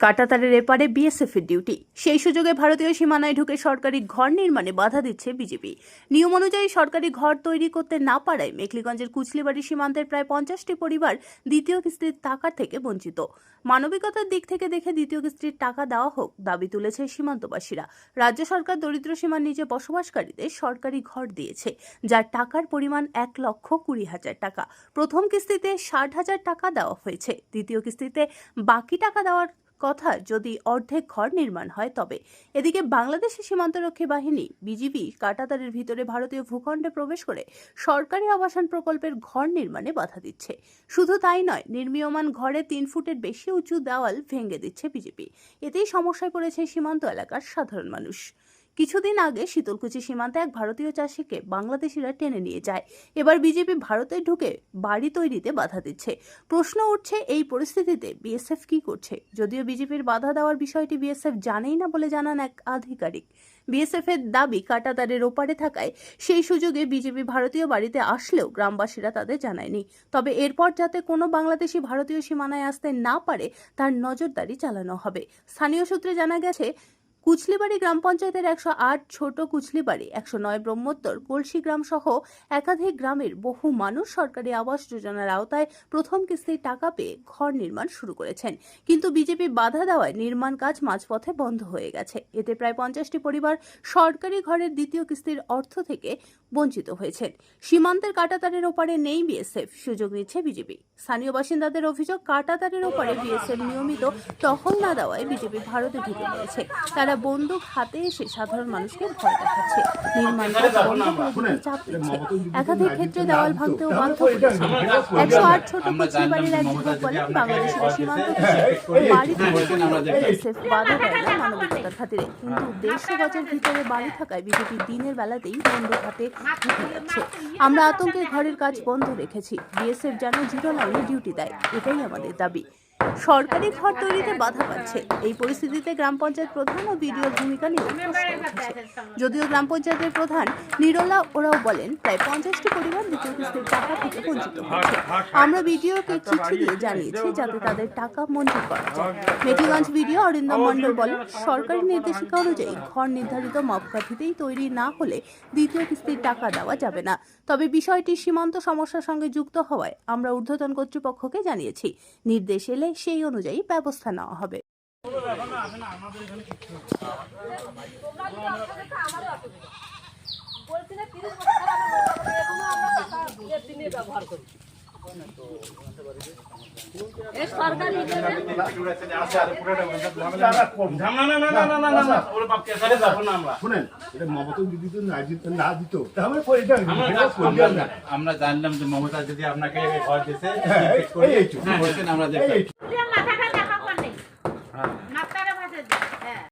কাটাতারের এপারে বিএসএফ এর ডিউটি। সেই সুযোগে ভারতীয় সীমানায় ঢুকে সরকারি ঘর নির্মাণে বাধা দিচ্ছে বিজেপি। নিয়ম অনুযায়ী সরকারি ঘর তৈরি করতে না পারায় মেখলিগঞ্জের কুচলিবাড়ি সীমান্তের প্রায় পঞ্চাশটি পরিবার দ্বিতীয় কিস্তির টাকা থেকে বঞ্চিত। মানবিকতার দিক থেকে দেখে দ্বিতীয় কিস্তির টাকা দেওয়া হোক দাবি তুলেছে সীমান্তবাসীরা। রাজ্য সরকার দরিদ্র সীমার নিচে বসবাসকারীদের সরকারি ঘর দিয়েছে, যার টাকার পরিমাণ এক লক্ষ কুড়ি হাজার টাকা। প্রথম কিস্তিতে ষাট হাজার টাকা দেওয়া হয়েছে। দ্বিতীয় কিস্তিতে বাকি টাকা দেওয়ার কথা যদি অর্ধেক ঘর নির্মাণ হয় তবে। এদিকে বাংলাদেশের সীমান্তরক্ষী বাহিনী, বিজিবি, কাটাতারের ভিতরে ভারতীয় ভূখণ্ডে প্রবেশ করে সরকারি আবাসন প্রকল্পের ঘর নির্মাণে বাধা দিচ্ছে। শুধু তাই নয়, নির্মীয়মান ঘরে তিন ফুটের বেশি উঁচু দেওয়াল ভেঙে দিচ্ছে বিজেপি এতেই সমস্যায় পড়েছে সীমান্ত এলাকার সাধারণ মানুষ। কিছুদিন আগে শীতলকুচি সীমান্তে এক ভারতীয় চাষিকে বাংলাদেশিরা টেনে নিয়ে যায়। এবার বিজেপি ভারতে ঢুকে বাড়ি তৈরিতে বাধা দিচ্ছে। প্রশ্ন উঠছে এই পরিস্থিতিতে বিএসএফ কি করছে? যদিও বিজেপির বাধা দেওয়ার বিষয়টি বিএসএফ জানেই না বলে জানান এক আধিকারিক। বিএসএফ এর দাবি কাটাতারের ওপারে থাকায় সেই সুযোগে বিজেপি ভারতীয় বাড়িতে আসলেও গ্রামবাসীরা তাদের জানায়নি। তবে এরপর যাতে কোনো বাংলাদেশি ভারতীয় সীমানায় আসতে না পারে, তার নজরদারি চালানো হবে। স্থানীয় সূত্রে জানা গেছে কুচলিবাড়ি গ্রাম পঞ্চায়েতের একশো আট ছোট কুচলিবাড়ি, একশো নয় ব্রহ্মোত্তর, কলসি গ্রাম সহ একাধিক গ্রামের বহু মানুষ সরকারি আবাস যোজনার আওতায় প্রথম কিস্তির টাকা পেয়ে ঘর নির্মাণ শুরু করেছেন। কিন্তু বিজেপি বাধা দেওয়ায় নির্মাণ কাজ মাঝপথে বন্ধ হয়ে গেছে। এতে প্রায় পঞ্চাশটি পরিবার সরকারি ঘরের দ্বিতীয় কিস্তির অর্থ থেকে বঞ্চিত হয়েছেন। সীমান্তের কাটাতারের ওপারে নেই বিএসএফ, সুযোগ নিচ্ছে বিজেপি। স্থানীয় বাসিন্দাদের অভিযোগ, কাটাতারের ওপারে বিএসএফ নিয়মিত টহল না দেওয়ায় বিজেপি ভারতে ঢুকে পড়েছে। তারা বন্দুক হাতে এসে সাধারণ মানুষকে ভয় দেখাচ্ছে। নির্মাণ চাপ দিচ্ছে। একাধিক ক্ষেত্রে দেওয়াল ভাঙতেও বাধ্য করেছে। একশো আট ছোট কুচলিবাড়ির এক যুবক বলেন বাংলাদেশের সীমান্ত বাড়ি থেকে বিএসএফ বাধা দেয় না মানবিকতার খাতিরে। কিন্তু দেড়শো গজের ভিতরে বাড়ি থাকায় বিজেপি দিনের বেলাতেই বন্ধ হাতে ঢুকে যাচ্ছে আমরা আতঙ্কে ঘরের কাজ বন্ধ রেখেছি। বিএসএফ যেন জিরো লাইনে ডিউটি দেয় এটাই আমাদের দাবি। সরকারি ঘর তৈরিতে বাধা পাচ্ছে। এই পরিস্থিতিতে গ্রাম পঞ্চায়েত প্রধান ও বিডিওর ভূমিকা নিয়ে যদিও গ্রাম পঞ্চায়েতের প্রধান নিরলা ওরাও বলেন, প্রায় পঞ্চাশটি পরিবার দ্বিতীয় কিস্তির টাকা থেকে বঞ্চিত হচ্ছে। আমরা বিডিওকে চিঠি দিয়ে জানিয়েছি যাতে তাদের টাকা মঞ্জুর করা যায়। মেটিগঞ্জ বিডিও অরিন্দম মণ্ডল বলেন, সরকারি নির্দেশিকা অনুযায়ী ঘর নির্ধারিত মাপকাঠিতেই তৈরি না হলে দ্বিতীয় কিস্তির টাকা দেওয়া যাবে না। তবে বিষয়টি সীমান্ত সমস্যার সঙ্গে যুক্ত হওয়ায় আমরা ঊর্ধ্বতন কর্তৃপক্ষকে জানিয়েছি। নির্দেশ এলে সেই অনুযায়ী ব্যবস্থা নেওয়া হবে। ব্যবহার আমরা জানলাম যে মমতা যদি আপনাকে ঘর দিতে হ্যাঁ, এই- এই আমরা